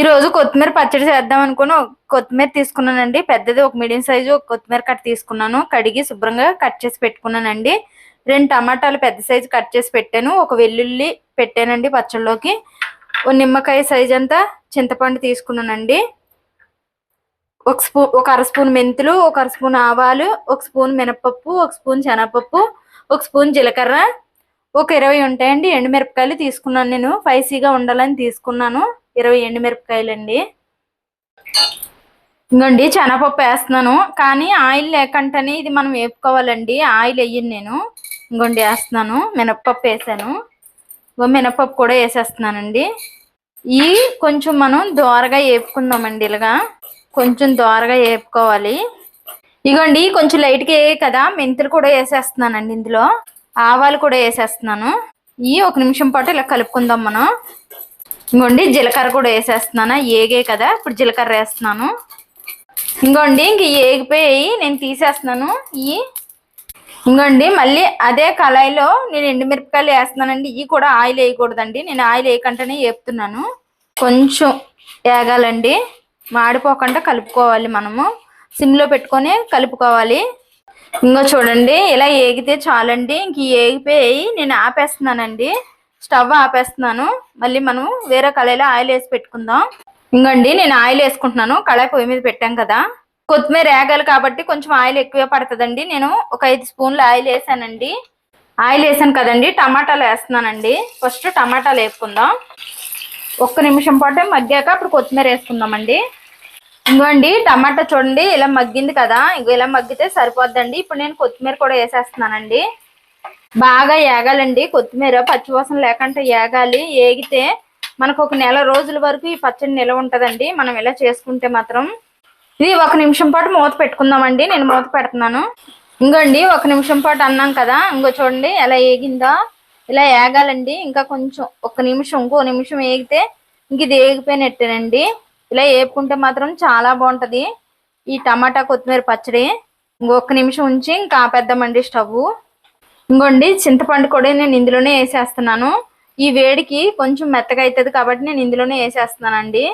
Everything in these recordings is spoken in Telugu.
ఈ రోజు కొత్తిమీర పచ్చడి చేద్దాం అనుకుని ఒక కొత్తిమీర తీసుకున్నానండి. పెద్దది ఒక మీడియం సైజు ఒక కొత్తిమీర కట్ తీసుకున్నాను. కడిగి శుభ్రంగా కట్ చేసి పెట్టుకున్నానండి. రెండు టమాటాలు పెద్ద సైజు కట్ చేసి పెట్టాను. ఒక వెల్లుల్లి పెట్టానండి పచ్చళ్ళలోకి ఒక నిమ్మకాయ సైజ్ అంతా చింతపండు తీసుకున్నానండి. ఒక స్పూన్ ఒక అర స్పూన్ మెంతులు ఒక అర స్పూన్ ఆవాలు ఒక స్పూన్ మినపప్పు ఒక స్పూన్ శనగపప్పు ఒక స్పూన్ జీలకర్ర. ఒక ఇరవై ఉంటాయండి. ఎండుమిరపకాయలు తీసుకున్నాను నేను. స్పైసీగా ఉండాలని తీసుకున్నాను. ఇరవై ఎండుమిరపకాయలండి. ఇంకోండి శనగపప్పు వేస్తున్నాను. కానీ ఆయిల్ లేకుండానే ఇది మనం వేపుకోవాలండి. ఆయిల్ వేయను నేను. ఇంకోండి వేస్తున్నాను. మినప్పప్పు వేసాను. ఇంకో మినప్పప్పు కూడా వేసేస్తున్నానండి. ఈ కొంచెం మనం దోరగా వేపుకుందామండి ఇలాగా. కొంచెం దోరగా వేపుకోవాలి. ఇగోండి కొంచెం లైట్గా వేయ కదా. మెంతులు కూడా వేసేస్తున్నానండి ఇందులో. ఆవాలు కూడా వేసేస్తున్నాను. ఈ ఒక నిమిషం పాటు ఇలా కలుపుకుందాం మనం. ఇంకోండి జీలకర్ర కూడా వేసేస్తున్నాను. ఏగే కదా ఇప్పుడు జీలకర్ర వేస్తున్నాను. ఇంకోండి ఇంక ఏగిపోయి నేను తీసేస్తున్నాను. ఇవి ఇంకోండి మళ్ళీ అదే కళాయిలో నేను ఎండుమిరపకాయలు వేస్తున్నానండి. ఇవి కూడా ఆయిల్ వేయకూడదండి. నేను ఆయిల్ వేయకుండానే వేపుతున్నాను. కొంచెం వేగాలండి మాడిపోకుండా కలుపుకోవాలి మనము. సిమ్లో పెట్టుకొని కలుపుకోవాలి. ఇంకో చూడండి ఇలా ఏగితే చాలండి. ఇంక ఏగిపోయి నేను ఆపేస్తున్నానండి. స్టవ్ ఆపేస్తున్నాను. మళ్ళీ మనం వేరే కళాయిలో ఆయిల్ వేసి పెట్టుకుందాం. ఇంకండి నేను ఆయిల్ వేసుకుంటున్నాను. కళాయి పొయ్యి మీద పెట్టాం కదా. కొత్తిమీర వేగాలి కాబట్టి కొంచెం ఆయిల్ ఎక్కువే పడుతుందండి. నేను ఒక ఐదు స్పూన్లు ఆయిల్ వేసానండి. ఆయిల్ వేసాను కదండి టమాటాలు వేస్తున్నానండి. ఫస్ట్ టమాటాలు వేసుకుందాం ఒక్క నిమిషం పాటు మగ్గాక అప్పుడు కొత్తిమీర వేసుకుందామండి. ఇంకోండి టమాటా చూడండి ఇలా మగ్గింది కదా. ఇంకో ఇలా మగ్గితే సరిపోద్దండి. ఇప్పుడు నేను కొత్తిమీర కూడా వేసేస్తున్నానండి. బాగా ఏగాలండి. కొత్తిమీర పచ్చివాసన లేకుండా ఏగాలి. ఏగితే మనకు ఒక నెల రోజుల వరకు ఈ పచ్చడి నిలవ ఉంటుందండి. మనం ఇలా చేసుకుంటే మాత్రం ఇది ఒక నిమిషం పాటు మూత పెట్టుకుందామండి. నేను మూత పెడుతున్నాను. ఇంకోండి ఒక నిమిషం పాటు అన్నాం కదా. ఇంకో చూడండి ఎలా ఏగిందో. ఇలా ఏగాలండి. ఇంకా కొంచెం ఒక నిమిషం ఇంకో నిమిషం ఏగితే ఇంక ఇది ఏగిపోయినట్టేనండి. ఇలా వేపుకుంటే మాత్రం చాలా బాగుంటది. ఈ టమాటా కొత్తిమీర పచ్చడి ఇంకొక నిమిషం ఉంచి ఇంకా ఆపేద్దామండి స్టవ్ ఇంకోండి చింతపండు కూడా నేను ఇందులోనే వేసేస్తున్నాను. ఈ వేడికి కొంచెం మెత్తగా అవుతుంది కాబట్టి నేను ఇందులోనే వేసేస్తున్నానండి.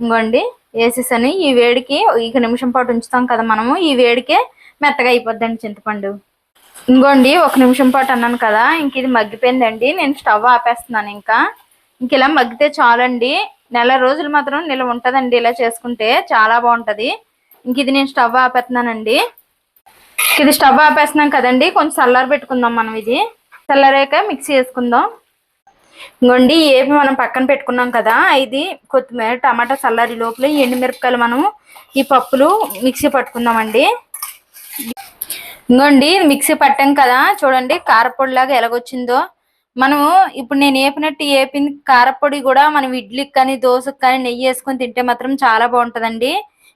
ఇంకోండి వేసేసాను. ఈ వేడికి ఒక నిమిషం పాటు ఉంచుతాం కదా మనము. ఈ వేడికే మెత్తగా అయిపోద్దండి చింతపండు. ఇంకోండి ఒక నిమిషం పాటు అన్నాను కదా ఇంక ఇది మగ్గిపోయిందండి. నేను స్టవ్ ఆపేస్తున్నాను ఇంకా. ఇంక ఇలా మగ్గితే చాలండి. నెల రోజులు మాత్రం నిల్వ ఉంటుందండి ఇలా చేసుకుంటే. చాలా బాగుంటుంది. ఇంక ఇది నేను స్టవ్ ఆపేస్తున్నానండి. ఇది స్టవ్ ఆపేస్తున్నాం కదండి. కొంచెం చల్లారి పెట్టుకుందాం మనం ఇది. చల్లారాక మిక్సీ వేసుకుందాం. ఇంకోండి ఏపి మనం పక్కన పెట్టుకున్నాం కదా ఇది కొత్తిమీర టమాటా చల్లారి లోపల ఎండుమిరపకాయలు మనము ఈ పప్పులు మిక్సీ పట్టుకుందామండి. ఇంకోండి మిక్సీ పట్టాం కదా చూడండి కారపొడి లాగా ఎలాగొచ్చిందో. మనము ఇప్పుడు నేను ఏపినట్టు ఏపిన కారపొడి కూడా మనం ఇడ్లీకి కానీ దోశకి కానీ నెయ్యి వేసుకొని తింటే మాత్రం చాలా బాగుంటుందండి.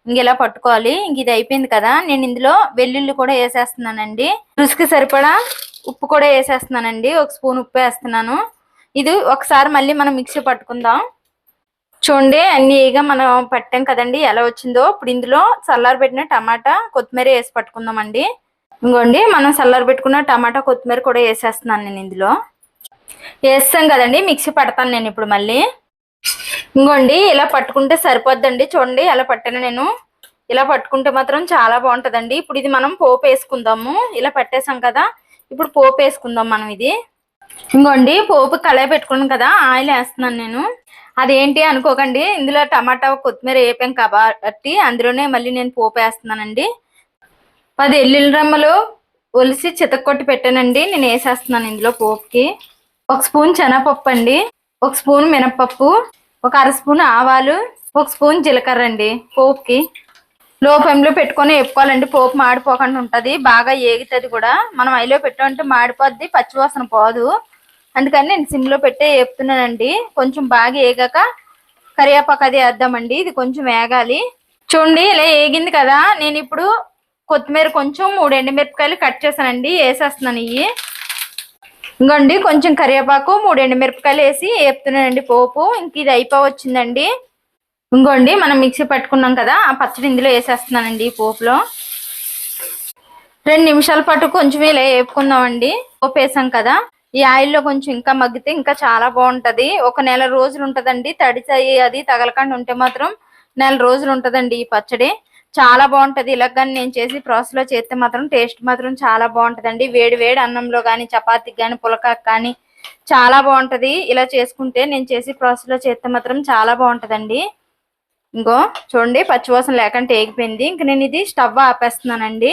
ఇంక ఇలా పట్టుకోవాలి? ఇంక ఇది అయిపోయింది కదా. నేను ఇందులో వెల్లుల్లి కూడా వేసేస్తున్నానండి. రుచికి సరిపడా ఉప్పు కూడా వేసేస్తున్నానండి. ఒక స్పూన్ ఉప్పు వేస్తున్నాను. ఇది ఒకసారి మళ్ళీ మనం మిక్సీ పట్టుకుందాం. చూడండి అన్నీగా మనం పట్టాం కదండి. ఎలా వచ్చిందో. ఇప్పుడు ఇందులో చల్లారి పెట్టిన టమాటా కొత్తిమీర వేసి పట్టుకుందామండి. ఇంకోండి మనం చల్లారి పెట్టుకున్న టమాటా కొత్తిమీర కూడా వేసేస్తున్నాను నేను ఇందులో. వేస్తాం కదండి. మిక్సీ పడతాను నేను ఇప్పుడు మళ్ళీ. ఇంకోండి ఇలా పట్టుకుంటే సరిపోద్దండి. చూడండి ఇలా పట్టాను నేను. ఇలా పట్టుకుంటే మాత్రం చాలా బాగుంటుందండి. ఇప్పుడు ఇది మనం పోపు వేసుకుందాము. ఇలా పట్టేసాం కదా ఇప్పుడు పోపు వేసుకుందాం మనం ఇది. ఇంకోండి పోపు కళాయి పెట్టుకున్నాను కదా ఆయిల్ వేస్తున్నాను నేను. అదేంటి అనుకోకండి ఇందులో టమాటా కొత్తిమీర వేపాం కాబట్టి అందులోనే మళ్ళీ నేను పోపు వేస్తున్నానండి. పది ఎల్లుల్లి రమ్మలు ఒలిసి చితక్కొట్టి పెట్టానండి. నేను వేసేస్తున్నాను ఇందులో పోపుకి. ఒక స్పూన్ శనగపప్పు అండి. ఒక స్పూన్ మినప్పప్పు. ఒక అర స్పూన్ ఆవాలు ఒక స్పూన్ జీలకర్ర అండి పోపుకి. లో ఫ్లేమ్లో పెట్టుకొని వేపుకోవాలండి పోపు మాడిపోకుండా ఉంటుంది బాగా ఏగుతుంది కూడా. మనం ఐలో పెట్టమంటే మాడిపోద్ది పచ్చివాసన పోదు. అందుకని నేను సిమ్లో పెట్టే వేపుతున్నానండి. కొంచెం బాగా ఏగాక కరివేపాకు అది వేద్దామండి ఇది కొంచెం వేగాలి. చూడండి ఇలా ఏగింది కదా నేను ఇప్పుడు కొత్తిమీర కొంచెం మూడు ఎండుమిరపకాయలు కట్ చేశానండి వేసేస్తున్నాను ఇవి. ఇంకోండి కొంచెం కరివేపాకు మూడు ఎండుమిరపకాయలు వేసి వేపుతున్నానండి పోపు. ఇంక ఇది అయిపోవచ్చిందండి. ఇంకోండి మనం మిక్సీ పట్టుకున్నాం కదా ఆ పచ్చడి ఇందులో వేసేస్తున్నానండి ఈ పోపులో. రెండు నిమిషాల పాటు కొంచెం ఇలా వేపుకుందామండి. పోపు వేసాం కదా ఈ ఆయిల్లో కొంచెం ఇంకా మగ్గితే ఇంకా చాలా బాగుంటది. ఒక నెల రోజులు ఉంటదండి తడిచాయి అది తగలకుండా ఉంటే మాత్రం నెల రోజులు ఉంటదండి ఈ పచ్చడి. చాలా బాగుంటది. ఇలా కానీ నేను చేసి ప్రాసెస్లో చేస్తే మాత్రం టేస్ట్ మాత్రం చాలా బాగుంటదండి. వేడి వేడి అన్నంలో కానీ చపాతీకి కానీ పులకాకి కానీ చాలా బాగుంటది. ఇలా చేసుకుంటే నేను చేసి ప్రాసెస్లో చేస్తే మాత్రం చాలా బాగుంటదండి. ఇంకో చూడండి పచ్చివాసన లేకుండా ఏగిపోయింది. ఇంక నేను ఇది స్టవ్ ఆపేస్తున్నానండి.